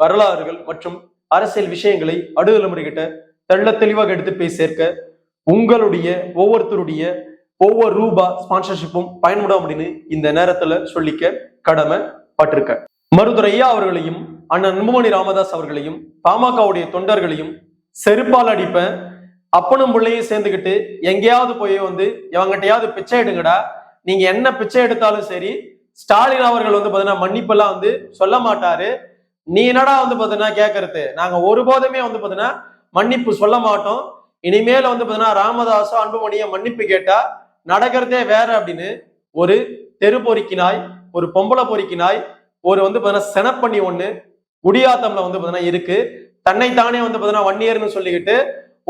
வரலாறுகள் மற்றும் அரசியல் விஷயங்களை அடுதலைமுறைகிட்ட தெள்ள தெளிவாக எடுத்து போய் சேர்க்க உங்களுடைய ஒவ்வொருத்தருடைய ஒவ்வொரு ரூபா ஸ்பான்சர்ஷிப்பும் பயன்படும் அப்படின்னு இந்த நேரத்துல சொல்லிக்க கடமை பட்டிருக்க மருதுரையா அவர்களையும் அண்ணன் அன்புமணி ராமதாஸ் அவர்களையும் பாமகவுடைய தொண்டர்களையும் செருப்பால் அடிப்பேன் அப்பனும் பிள்ளையும் சேர்ந்துக்கிட்டு எங்கேயாவது போய் வந்து இவங்கிட்டையாவது பிச்சை எடுங்கடா நீங்க என்ன பிச்சை எடுத்தாலும் சரி ஸ்டாலின் அவர்கள் வந்து பாத்தீங்கன்னா மன்னிப்பெல்லாம் வந்து சொல்ல மாட்டாரு. நீ என்னடா வந்து பார்த்தீங்கன்னா கேட்கறது நாங்க ஒருபோதுமே வந்து பார்த்தீங்கன்னா மன்னிப்பு சொல்ல மாட்டோம். இனிமேல வந்து பார்த்தீங்கன்னா ராமதாசோ அன்புமணியை மன்னிப்பு கேட்டா நடக்கிறதே வேற அப்படின்னு ஒரு தெரு பொறுக்கி நாய் ஒரு பொம்பளை பொறுக்கி நாய் ஒரு வந்து பார்த்தீங்கன்னா செனப்பண்ணி ஒண்ணு குடியாத்தம்ல வந்து பார்த்தீங்கன்னா இருக்கு. தன்னைத்தானே வந்து பார்த்தீங்கன்னா வன்னியர்னு சொல்லிக்கிட்டு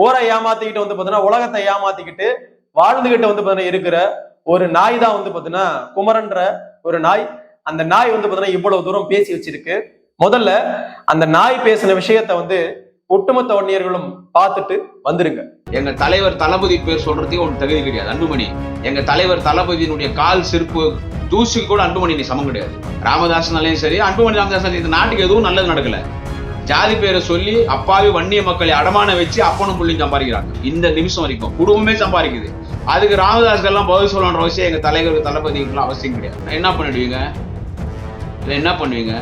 ஓரை ஏமாத்திக்கிட்டு வந்து பார்த்தீங்கன்னா உலகத்தை ஏமாத்திக்கிட்டு வாழ்ந்துகிட்டு வந்து பார்த்தீங்கன்னா இருக்கிற ஒரு நாய் தான் வந்து பார்த்தீங்கன்னா குமரன்ற ஒரு நாய். அந்த நாய் வந்து பார்த்தீங்கன்னா இவ்வளவு தூரம் பேசி வச்சிருக்கு. முதல்ல அந்த நாய் பேசின விஷயத்த வந்து ஒட்டுமொத்த வன்னியர்களும் பார்த்துட்டு வந்துருங்க. எங்க தலைவர் தளபதி பேர் சொல்றதுக்கு ஒரு தகுதி கிடையாது அன்புமணி. எங்க தலைவர் தளபதியினுடைய கால் செருப்பு தூசி கூட அன்புமணி நீ சமம் கிடையாது. ராமதாசனாலையும் சரி அன்புமணி ராமதாசன் இந்த நாட்டுக்கு எதுவும் நல்லது நடக்கல. ஜாதி பேரை சொல்லி அப்பாவி வன்னிய மக்களை அடமான வச்சு அப்பனும் புள்ளியும் சம்பாதிக்கிறாங்க. இந்த நிமிஷம் வரைக்கும் குடும்பமே சம்பாதிக்குது. அதுக்கு ராமதாஸ்கெல்லாம் பதில் சொல்லணுன்ற அவசியம் எங்க தலைவர் தளபதிக்கெல்லாம் அவசியம் கிடையாது. என்ன பண்ணிடுவீங்க இல்லை என்ன பண்ணுவீங்க?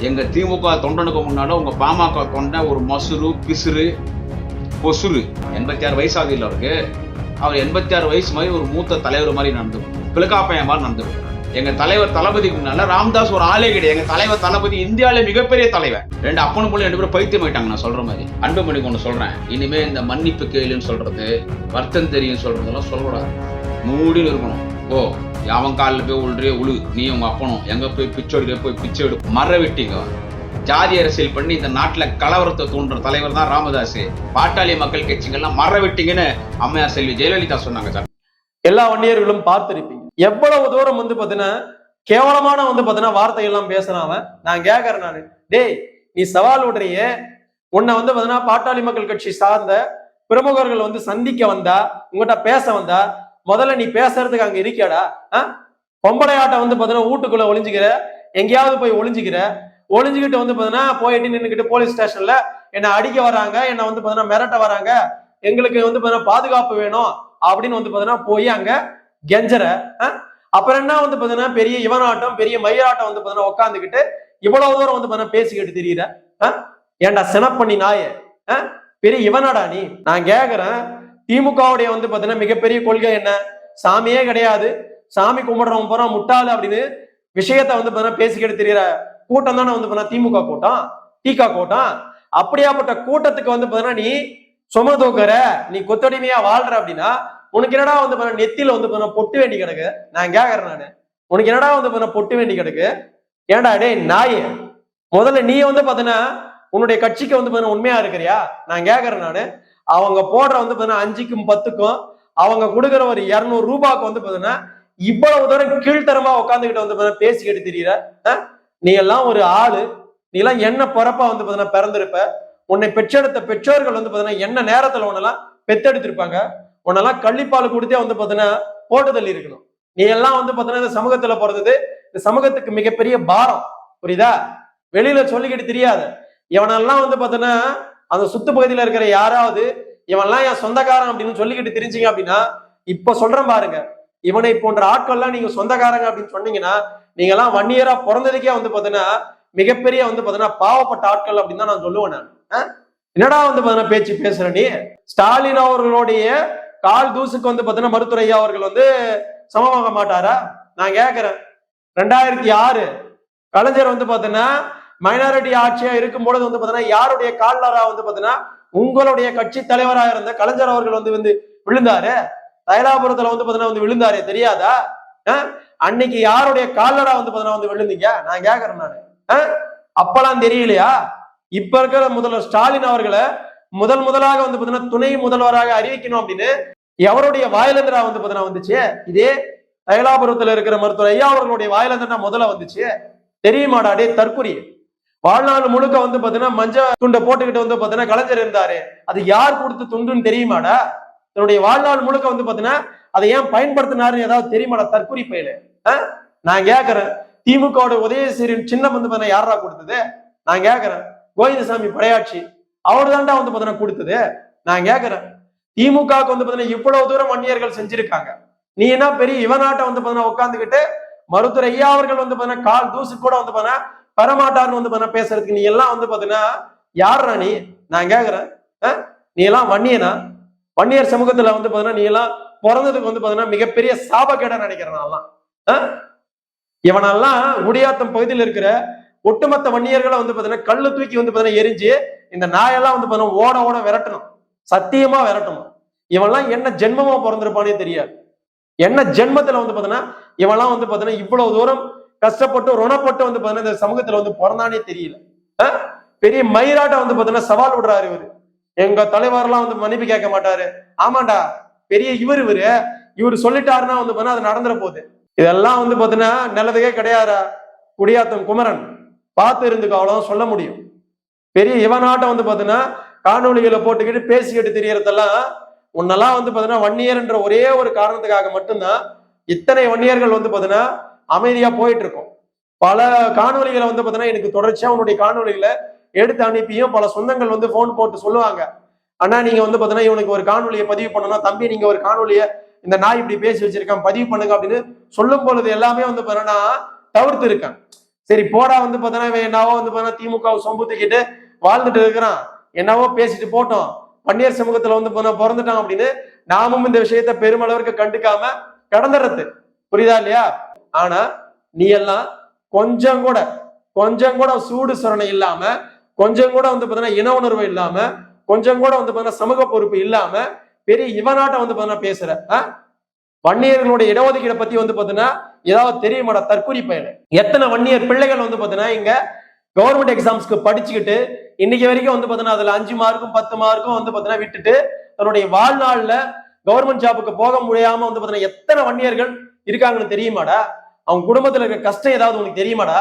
எங்கள் திமுக தொண்டனுக்கு முன்னால் உங்கள் பாமக தொண்டை ஒரு மசுரு பிசுறு பொசுறு. எண்பத்தி ஆறு வயசு ஆகுது அவருக்கு. அவர் எண்பத்தி ஆறு வயசு மாதிரி ஒரு மூத்த தலைவர் மாதிரி நடந்து பிளக்காப்பையன் மாதிரி நடந்து எங்கள் தலைவர் தளபதிக்கு முன்னால ராம்தாஸ் ஒரு ஆளே கிடையாது. எங்கள் தலைவர் தளபதி இந்தியாவிலே மிகப்பெரிய தலைவர் ரெண்டு அப்பனு போல ரெண்டு பேரும் பைத்தியம் ஆயிட்டாங்க நான் சொல்கிற மாதிரி. அன்புமணிக்கு ஒன்று சொல்கிறேன் இனிமேல் இந்த மன்னிப்பு கேளுன்னு சொல்கிறது வருத்தம் தெரியும் சொல்கிறதெல்லாம் சொல்லக்கூடாது. மூடின்னு இருக்கணும். ஓ அவன் காலில் போய் உள்றே உழு. நீ உங்க அப்பனும். எங்க போய் பிச்சை போய் பிச்சை எடு. மற விட்டீங்க ஜாதி அரசியல் பண்ணி இந்த நாட்டுல கலவரத்தை தூண்டுற தலைவர் தான் ராமதாஸ் பாட்டாளி மக்கள் கட்சிகள்லாம் மற விட்டீங்கன்னு அம்மையார் செல்வி ஜெயலலிதா சொன்னாங்க சார். எல்லா வன்னியர்களும் பார்த்திருப்பீங்க. எவ்வளவு தூரம் வந்து பாத்தீங்கன்னா கேவலமான வந்து பாத்தீங்கன்னா வார்த்தை எல்லாம் பேசுறான் அவன். நான் கேக்குறேன் நான். டேய் நீ சவால் விடுறியே. உன்னை வந்து பாத்தீங்கன்னா பாட்டாளி மக்கள் கட்சி சார்ந்த பிரமுகர்கள் வந்து சந்திக்க வந்தா உங்ககிட்ட பேச வந்தா முதல்ல நீ பேசுறதுக்கு அங்க இருக்கியாடா ஆ? பொம்பளை ஆட்டை வந்து பாத்தீங்கன்னா வீட்டுக்குள்ள ஒளிஞ்சுக்கிற எங்கேயாவது போய் ஒளிஞ்சுக்கிற ஒளிஞ்சுக்கிட்டு வந்து பாத்தீங்கன்னா போயிட்டு நின்னுக்கிட்டு போலீஸ் ஸ்டேஷன்ல என்னை அடிக்க வராங்க என்னை வந்து பாத்தீங்கன்னா மிரட்ட வராங்க எங்களுக்கு வந்து பாத்தீங்கன்னா பாதுகாப்பு வேணும் அப்படின்னு வந்து பாத்தீங்கன்னா போய் அங்க கெஞ்சற ஆ? அப்புறம் என்ன வந்து பாத்தீங்கன்னா பெரிய இவனாட்டம் பெரிய மயிராட்டம் வந்து பாத்தீங்கன்னா உட்காந்துக்கிட்டு இவ்வளவு தூரம் வந்து பாத்தீங்கன்னா பேசிக்கிட்டு தெரியுற ஆ? ஏன்டா செனப்பண்ணி நாய ஆ? பெரிய இவனாடா நீ நான் கேக்குறேன் திமுகவுடைய வந்து பாத்தீங்கன்னா மிகப்பெரிய கொள்கை என்ன? சாமியே கிடையாது. சாமி கும்பிடுறவங்க போறோம் முட்டாளு அப்படின்னு விஷயத்த வந்து பாத்தீங்கன்னா பேசிக்கிட்டு தெரியற கூட்டம் தானே வந்து பாத்தீங்கன்னா திமுக கூட்டம் திக கூட்டம். அப்படியாப்பட்ட கூட்டத்துக்கு வந்து பாத்தீங்கன்னா நீ சும தூக்குற நீ கொத்தடிமையா வாழ்ற அப்படின்னா உனக்கு என்னடா வந்து பாத்தீங்கன்னா நெத்தியில வந்து பாத்தீங்கன்னா பொட்டு வேண்டி கிடக்கு? நான் கேக்குறேன் நானு. உனக்கு என்னடா வந்து பாத்தீங்கன்னா பொட்டு வேண்டி கிடக்கு? ஏன்டா டேய் நாயே? முதல்ல நீ வந்து பாத்தீங்கன்னா உன்னுடைய கட்சிக்கு வந்து பாத்தீங்கன்னா உண்மையா இருக்கிறியா? நான் கேக்குறேன் நானு. அவங்க போடுற வந்து பாத்தீங்கன்னா அஞ்சுக்கும் பத்துக்கும் அவங்க கொடுக்குற ஒரு இருநூறு ரூபாய்க்கு வந்து பாத்தீங்கன்னா இவ்வளவு தூரம் கீழ்த்தரமா உட்காந்துக்கிட்டு வந்து பாத்தீங்கன்னா பேசிக்கிட்டு தெரியற நீ எல்லாம் ஒரு ஆளு. நீ எல்லாம் என்ன பிறப்பா வந்து பாத்தீங்கன்னா பிறந்திருப்ப? உன்னை பெற்றெடுத்த பெற்றோர்கள் வந்து பாத்தீங்கன்னா என்ன நேரத்துல உன்னெல்லாம் பெத்தெடுத்திருப்பாங்க? உன்னெல்லாம் கள்ளிப்பால் கொடுத்தே வந்து பாத்தீங்கன்னா போட்டு தள்ளி இருக்கணும். நீ எல்லாம் வந்து பாத்தீங்கன்னா இந்த சமூகத்துல பிறந்தது இந்த சமூகத்துக்கு மிகப்பெரிய பாரம். புரியுதா? வெளியில சொல்லிக்கிட்டு தெரியாத. இவனெல்லாம் வந்து பாத்தீங்கன்னா அந்த சுத்து பகுதியில இருக்கிற யாராவது இவன்லாம் என் சொந்தக்காரன் அப்படின்னு சொல்லிக்கிட்டு தெரிஞ்சீங்க அப்படின்னா இப்ப சொல்றேன் பாருங்க. இவனை போன்ற ஆட்கள்லாம் நீங்க சொந்தக்காரங்க அப்படின்னு சொன்னீங்கன்னா நீங்க எல்லாம் வன்னியரா பிறந்ததுக்கே வந்து பாத்தீங்கன்னா மிகப்பெரிய வந்து பாத்தீங்கன்னா பாவப்பட்ட ஆட்கள் அப்படின்னு தான் நான் சொல்லுவேன் நான். ஆ? என்னடா வந்து பாத்தீங்கன்னா பேச்சு பேசுற நீ? ஸ்டாலின் அவர்களுடைய கால் தூசுக்கு வந்து பாத்தீங்கன்னா மருத்துவரையா அவர்கள் வந்து சமமாக மாட்டாரா? நான் கேக்குறேன். ரெண்டாயிரத்தி ஆறு கலைஞர் வந்து பாத்தீங்கன்னா மைனாரிட்டி ஆட்சியா இருக்கும் பொழுது வந்து பாத்தீங்கன்னா யாருடைய கால்னரா வந்து பாத்தீங்கன்னா உங்களுடைய கட்சி தலைவராக இருந்த கலைஞர் அவர்கள் வந்து வந்து விழுந்தாரு. தைலாபுரத்துல வந்து பாத்தீங்கன்னா வந்து விழுந்தாரு தெரியாதா? அன்னைக்கு யாருடைய கால்னரா வந்து பாத்தீங்கன்னா வந்து விழுந்தீங்க? நான் கேக்குறேன் நானு. அப்பெல்லாம் தெரியலையா? இப்ப இருக்கிற முதல்வர் ஸ்டாலின் அவர்களை முதல் முதலாக வந்து பாத்தீங்கன்னா துணை முதல்வராக அறிவிக்கணும் அப்படின்னு எவருடைய வாயிலந்திரா வந்து பாத்தீங்கன்னா வந்துச்சு? இதே தைலாபுரத்துல இருக்கிற மருத்துவர் ஐயா அவர்களுடைய வாயிலந்திரா முதல்ல வந்துச்சு. தெரியுமாடா டே வாழ்நாள் முழுக்க வந்து பாத்தீங்கன்னா மஞ்ச துண்டை போட்டுக்கிட்டு வந்து பாத்தீங்கன்னா கலைஞர் இருந்தாரு. அது யார் கொடுத்த துண்டுன்னு தெரியுமாடா? தன்னுடைய வாழ்நாள் முழுக்க வந்து பாத்தீங்கன்னா அதை ஏன் பயன்படுத்தினாருன்னு ஏதாவது தெரியுமாடா தற்குறி பயிலு நான் கேக்குறேன். திமுகவோட உதயசீரின் சின்னம் வந்து பாத்தீங்கன்னா யாரா கொடுத்தது? நான் கேட்கறேன் கோவிந்தசாமி படையாட்சி. அவர் தாண்டா வந்து பாத்தீங்கன்னா கொடுத்தது. நான் கேட்கறேன் திமுகவுக்கு வந்து பாத்தீங்கன்னா இவ்வளவு தூரம் வன்னியர்கள் செஞ்சிருக்காங்க. நீ என்ன பெரிய இவனாட்ட வந்து பாத்தீங்கன்னா உட்காந்துக்கிட்டு மருத்துவர் ஐயா அவர்கள் வந்து பாத்தீங்கன்னா கால் தூசு கூட வந்து பாத்தீங்கன்னா பெறமாட்டார்னு வந்து பண்ண பேசுறதுக்கு நீ எல்லாம் வந்து பாத்தீங்கன்னா யாருடா நீ? நான் கேக்குறேன். நீ எல்லாம் வன்னியனா? வன்னியர் சமூகத்துல வந்து பாத்தீங்கன்னா நீ எல்லாம் பிறந்ததுக்கு வந்து பாத்தீங்கன்னா மிகப்பெரிய சாபக்கேடா நினைக்கிறனாலாம் இவனெல்லாம் குடியாத்தம் பகுதியில் இருக்கிற ஒட்டுமொத்த வன்னியர்களை வந்து பாத்தீங்கன்னா கல்லு தூக்கி வந்து பாத்தீங்கன்னா எரிஞ்சு இந்த நாயெல்லாம் வந்து பாத்தீங்கன்னா ஓட ஓட விரட்டணும். சத்தியமா விரட்டணும். இவன்லாம் என்ன ஜென்மமா பிறந்திருப்பானே தெரியாது. என்ன ஜென்மத்துல வந்து பாத்தீங்கன்னா இவன்லாம் வந்து பாத்தீங்கன்னா இவ்வளவு தூரம் கஷ்டப்பட்டு ருணப்பட்டு வந்து பாத்தீங்கன்னா இந்த சமூகத்துல வந்து பிறந்தானே தெரியல. பெரிய மயிராட்டம் வந்து பாத்தீங்கன்னா சவால் விடுறாரு இவரு. எங்க தலைவர்லாம் வந்து மன்னிப்பு கேட்க மாட்டாரு. ஆமாண்டா பெரிய இவர் இவரு. இவர் சொல்லிட்டாருன்னா வந்து பாத்தீங்கன்னா அது நடந்துற போகுது. இதெல்லாம் வந்து பாத்தீங்கன்னா நல்லதுக்கே கிடையாதா? குடியாத்தம் குமரன். பார்த்து இருந்துக்கு அவ்வளவுதான் சொல்ல முடியும். பெரிய இவனாட்டம் வந்து பாத்தீங்கன்னா காணொளிகளை போட்டுக்கிட்டு பேசிக்கிட்டு தெரியறதெல்லாம் உன்னெல்லாம் வந்து பாத்தீங்கன்னா வன்னியர்ன்ற ஒரே ஒரு காரணத்துக்காக மட்டும்தான் இத்தனை வன்னியர்கள் வந்து பாத்தீங்கன்னா அமைதியா போயிட்டு இருக்கும் பல காணொலிகளை வந்து பாத்தீங்கன்னா எனக்கு தொடர்ச்சியா உன்னுடைய காணொளிகளை எடுத்து அனுப்பியும் பல சொந்தங்கள் வந்து போன் போட்டு சொல்லுவாங்க. அண்ணா நீங்க வந்து பாத்தீங்கன்னா இவனுக்கு ஒரு காணொலியை பதிவு பண்ணணும் தம்பி நீங்க ஒரு காணொலியை இந்த நாய் இப்படி பேசி வச்சிருக்கான் பதிவு பண்ணுங்க அப்படின்னு சொல்லும் பொழுது எல்லாமே வந்து பாத்தீங்கன்னா தவிர்த்து இருக்கேன். சரி போடா வந்து பாத்தீங்கன்னா என்னவோ வந்து பாத்தீங்கன்னா திமுக சொம்பு தூக்கிட்டு வாழ்ந்துட்டு இருக்கிறான். என்னவோ பேசிட்டு போட்டோம். பன்னீர் சமூகத்துல வந்து பிறந்துட்டான் அப்படின்னு நாமும் இந்த விஷயத்த பெருமளவிற்கு கண்டுக்காம கடந்துடுறது. புரியுதா இல்லையா? ஆனா நீ எல்லாம் கொஞ்சம் கூட கொஞ்சம் கூட சூடு சுரணை இல்லாம கொஞ்சம் கூட வந்து பாத்தீங்கன்னா இன உணர்வு இல்லாம கொஞ்சம் கூட வந்து பாத்தீங்கன்னா சமூக பொறுப்பு இல்லாம பெரிய இவனாட்டம் வந்து பாத்தீங்கன்னா பேசுற ஆ? வன்னியர்களுடைய இடஒதுக்கீடை பத்தி வந்து பாத்தீங்கன்னா ஏதாவது தெரியுமாடா? தற்கொலை பயன் எத்தனை வன்னியர் பிள்ளைகள் வந்து பாத்தீங்கன்னா இங்க கவர்மெண்ட் எக்ஸாம்ஸ்க்கு படிச்சுக்கிட்டு இன்னைக்கு வரைக்கும் வந்து பாத்தீங்கன்னா அதுல அஞ்சு மார்க்கும் பத்து மார்க்கும் வந்து பாத்தீங்கன்னா விட்டுட்டு தன்னுடைய வாழ்நாள்ல கவர்மெண்ட் ஜாபுக்கு போக முடியாம வந்து பாத்தீங்கன்னா எத்தனை வன்னியர்கள் இருக்காங்கன்னு தெரியுமாடா? அவங்க குடும்பத்துல இருக்க கஷ்டம் ஏதாவது உனக்கு தெரியுமாடா?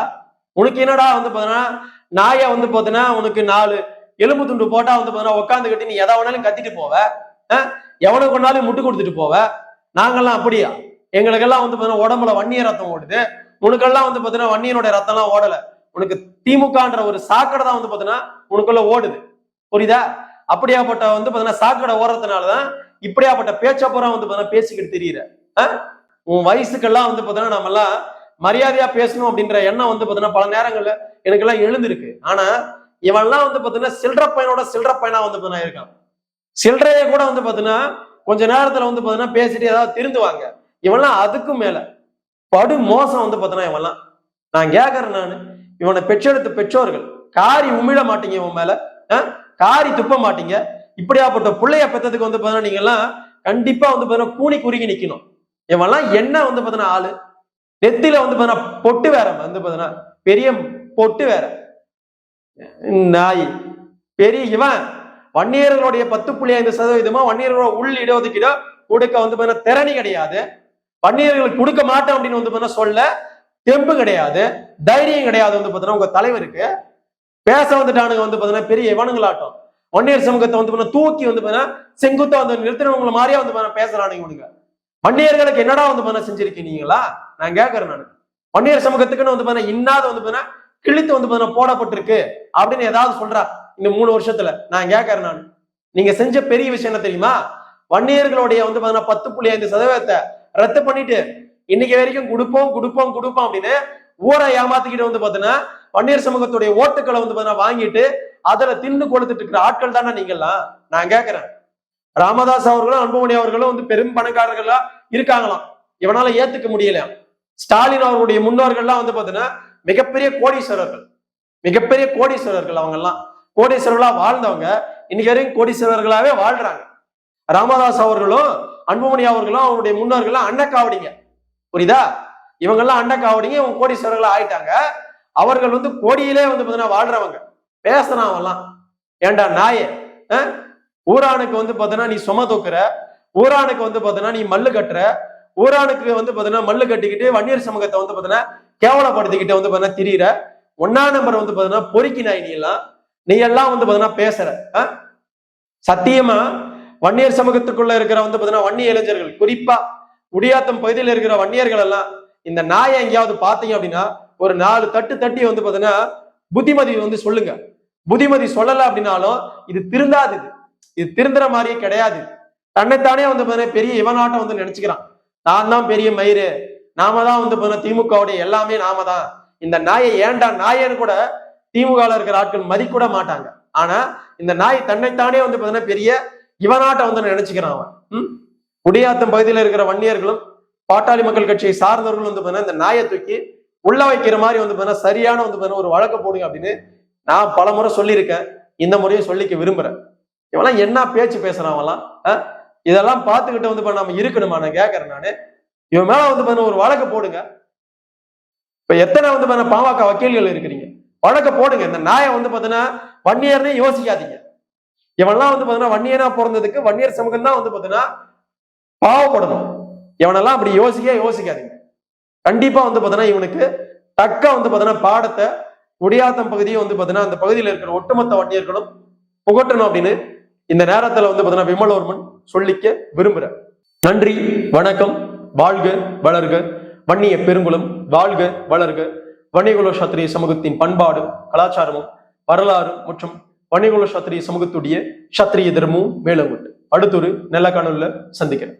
உனக்கு என்னடா வந்து பாத்தீங்கன்னா நாயை வந்து பாத்தீங்கன்னா உனக்கு நாலு எலும்பு துண்டு போட்டா வந்து பாத்தீங்கன்னா உட்காந்துக்கிட்டு நீ எதை வேணாலும் கத்திட்டு போவ. எவனை கொண்டாலும் முட்டு கொடுத்துட்டு போவ. நாங்கெல்லாம் அப்படியா? எங்களுக்கெல்லாம் வந்து பாத்தீங்கன்னா உடம்புல வன்னிய ரத்தம் ஓடுது. உனக்கெல்லாம் வந்து பாத்தீங்கன்னா வன்னியனுடைய ரத்தம்லாம் ஓடல. உனக்கு திமுகன்ற ஒரு சாக்கடை தான் வந்து பாத்தீங்கன்னா உனக்குள்ள ஓடுது. புரியுதா? அப்படியாப்பட்ட வந்து பாத்தீங்கன்னா சாக்கடை ஓடுறதுனாலதான் இப்படியாப்பட்ட பேச்சப்புறம் வந்து பாத்தீங்கன்னா பேசிக்கிட்டு தெரியுற. உன் வயசுக்கெல்லாம் வந்து பாத்தீங்கன்னா நம்மலாம் மரியாதையா பேசணும் அப்படின்ற எண்ணம் வந்து பாத்தீங்கன்னா பல நேரங்கள்ல எனக்கெல்லாம் எழுந்திருக்கு. ஆனா இவன்லாம் வந்து பார்த்தீங்கன்னா சில்லற பையனோட சில்லற பையனா வந்து பார்த்தீங்கன்னா இருக்கான். சில்லறைய கூட வந்து பார்த்தீங்கன்னா கொஞ்ச நேரத்துல வந்து பார்த்தீங்கன்னா பேசிட்டு ஏதாவது திருந்துவாங்க. இவன்லாம் அதுக்கும் மேல படு மோசம் வந்து பார்த்தீங்கன்னா இவன்லாம். நான் கேட்கறேன் நான் இவனை பெற்றெடுத்த பெற்றோர்கள் காரி உமிழ மாட்டீங்க இவன் மேல. காரி துப்ப மாட்டீங்க. இப்படியாப்பட்ட பிள்ளைய பெற்றதுக்கு வந்து பார்த்தீங்கன்னா நீங்க எல்லாம் கண்டிப்பா வந்து பார்த்தீங்கன்னா கூணி குறுகி நிக்கணும். இவன்லாம் என்ன வந்து பாத்தீங்கன்னா ஆளு நெத்தில வந்து பாத்தீங்கன்னா பொட்டு வேற வந்து பாத்தீங்கன்னா பெரிய பொட்டு வேற நாய் பெரிய இவன் வன்னியர்களுடைய பத்து புள்ளி ஐந்து சதவீதமா வன்னியர்களோட உள் இடஒதுக்கீடோ கொடுக்க வந்து பாத்தீங்கன்னா திறனி கிடையாது வன்னியர்களுக்கு கொடுக்க மாட்டோம் அப்படின்னு வந்து பாத்தீங்கன்னா சொல்ல தெம்பு கிடையாது தைரியம் கிடையாது வந்து பாத்தீங்கன்னா உங்க தலைவருக்கு பேச வந்துட்டானுங்க வந்து பாத்தீங்கன்னா பெரிய இவனுங்களாட்டம் வன்னியர் சமூகத்தை வந்து பாத்தீங்கன்னா தூக்கி வந்து பாத்தீங்கன்னா செங்குத்தா வந்து நிறுத்தினவங்களை மாதிரியா வந்து பாத்தீங்கன்னா பேசுறானுங்க இவனுங்க வன்னியர்களுக்கு என்னடா வந்து பண்ண செஞ்சிருக்கீங்களா நான் கேட்கறேன் நான். வன்னியர் சமூகத்துக்குன்னு வந்து பாத்தீங்கன்னா இன்னாத வந்து பண்ண கிழித்து வந்து பண்ண போடப்பட்டிருக்கு அப்படின்னு ஏதாவது சொல்றா இந்த மூணு வருஷத்துல. நான் கேட்கறேன் நான். நீங்க செஞ்ச பெரிய விஷயம் என்ன தெரியுமா? வன்னியர்களுடைய வந்து பாத்தீங்கன்னா பத்து புள்ளி ஐந்து சதவீதத்தை ரத்து பண்ணிட்டு இன்னைக்கு வரைக்கும் கொடுப்போம் கொடுப்போம் கொடுப்போம் அப்படின்னு ஊரை ஏமாத்திக்கிட்டு வந்து பாத்தீங்கன்னா வன்னியர் சமூகத்துடைய ஓட்டுக்களை வந்து பாத்தீங்கன்னா வாங்கிட்டு அதுல தின்னு கொடுத்துட்டு இருக்கிற ஆட்கள் தானே நீங்கெல்லாம் நான் கேட்கிறேன் ராமதாஸ் அவர்களும் அன்புமணி அவர்களும் வந்து பெரும் பணக்காரர்களா இருக்காங்களாம். இவனால ஏத்துக்க முடியலையாம் ஸ்டாலின் அவர்களுடைய முன்னோர்கள்லாம் வந்து பாத்தீங்கன்னா மிகப்பெரிய கோடீஸ்வரர்கள். மிகப்பெரிய கோடீஸ்வரர்கள் அவங்க எல்லாம் கோடீஸ்வரர்களா வாழ்ந்தவங்க. இன்னைக்கு வரையும் கோடீஸ்வரர்களாவே வாழ்றாங்க. ராமதாஸ் அவர்களும் அன்புமணி அவர்களும் அவருடைய முன்னோர்கள்லாம் அன்னக்காவடிங்க புரியுதா? இவங்கெல்லாம் அன்னக்காவடிங்க இவங்க கோடீஸ்வரர்களா ஆயிட்டாங்க. அவர்கள் வந்து கோடியிலே வந்து பாத்தீங்கன்னா வாழ்றவங்க. பேசுறான் அவன்லாம் ஏண்டா நாயே? ஊரானுக்கு வந்து பாத்தீங்கன்னா நீ சும தூக்குற ஊரானுக்கு வந்து பாத்தீங்கன்னா நீ மல்லு கட்டுற ஊரானுக்கு வந்து பாத்தீங்கன்னா மல்லு கட்டிக்கிட்டு வன்னியர் சமூகத்தை வந்து பாத்தீங்கன்னா கேவலப்படுத்திக்கிட்டு வந்து பாத்தீங்கன்னா திரியிற. ஒன்னா நம்பர் வந்து பாத்தீங்கன்னா பொறுக்கி நாய் நீ எல்லாம் நீ எல்லாம் வந்து பாத்தீங்கன்னா பேசுற. சத்தியமா? வன்னியர் சமூகத்துக்குள்ள இருக்கிற வந்து பாத்தீங்கன்னா வன்னிய இளைஞர்கள் குறிப்பா குடியாத்தம் பகுதியில் இருக்கிற வன்னியர்கள் எல்லாம் இந்த நாயை எங்கேயாவது பார்த்தீங்க அப்படின்னா ஒரு நாலு தட்டு தட்டி வந்து பாத்தீங்கன்னா புத்திமதி வந்து சொல்லுங்க. புத்திமதி சொல்லல அப்படின்னாலும் இது திருந்தாது இது திருந்துற மாதிரியே கிடையாது. தன்னைத்தானே வந்து பாத்தீங்கன்னா பெரிய இவனாட்டம் வந்து நினைச்சுக்கிறான். நான் தான் பெரிய மயிறு. நாம தான் வந்து பாத்தீங்கன்னா திமுகவுடைய எல்லாமே நாம தான். இந்த நாயை ஏன்டா நாயன்னு கூட திமுகல இருக்கிற ஆட்கள் மதிக்கூட மாட்டாங்க. ஆனா இந்த நாய் தன்னைத்தானே வந்து பாத்தீங்கன்னா பெரிய இவனாட்டம் வந்து நினைச்சுக்கிறான் அவன். ம்? குடியாத்தம் பகுதியில் இருக்கிற வன்னியர்களும் பாட்டாளி மக்கள் கட்சியை சார்ந்தவர்களும் வந்து பாத்தீங்கன்னா இந்த நாயை தூக்கி உள்ள வைக்கிற மாதிரி வந்து பாத்தீங்கன்னா சரியான வந்து பாத்தீங்கன்னா ஒரு வழக்க போடுங்க அப்படின்னு நான் பல முறை சொல்லியிருக்கேன். இந்த முறையும் சொல்லிக்க விரும்புறேன். இவெல்லாம் என்ன பேச்சு பேசுறாங்கலாம் அவன்லாம் ஆ? இதெல்லாம் பார்த்துக்கிட்டு வந்து இப்ப நம்ம இருக்கணுமா? நான் கேட்கறேன் நானு. இவன் மேல வந்து பாத்தீங்கன்னா ஒரு வழக்கு போடுங்க. இப்ப எத்தனை வந்து பாத்தீங்கன்னா பாமக வக்கீல்கள் இருக்கிறீங்க? வழக்க போடுங்க. இந்த நாயை வந்து பாத்தீங்கன்னா வன்னியர்னே யோசிக்காதீங்க. இவன்லாம் வந்து பாத்தீங்கன்னா வன்னியனா பிறந்ததுக்கு வன்னியர் சமூகம் தான் வந்து பாத்தீங்கன்னா பாவப்படணும் இவனெல்லாம் அப்படி யோசிக்க யோசிக்காதீங்க. கண்டிப்பா வந்து பாத்தீங்கன்னா இவனுக்கு தக்க வந்து பாத்தீங்கன்னா பாடத்தை குடியாத்தம் பகுதியை வந்து பாத்தீங்கன்னா அந்த பகுதியில் இருக்கிற ஒட்டுமொத்த வன்னியர்களும் புகட்டணும் அப்படின்னு இந்த நேரத்துல வந்து பாத்தீங்கன்னா விமலோர்மன் சொல்லிக்க விரும்புறேன் நன்றி வணக்கம் வாழ்க வளர்க. வன்னிய பெருங்குளம் வாழ்க வளர்க. வன்னியகுல சத்திரிய சமூகத்தின் பண்பாடு கலாச்சாரமும் வரலாறு மற்றும் வன்னியகுல சத்திரிய சமூகத்துடைய சத்திரிய தர்மமும் மேலும் உண்டு அடுத்தொரு நல்ல காணொலியில் சந்திக்கிறேன்.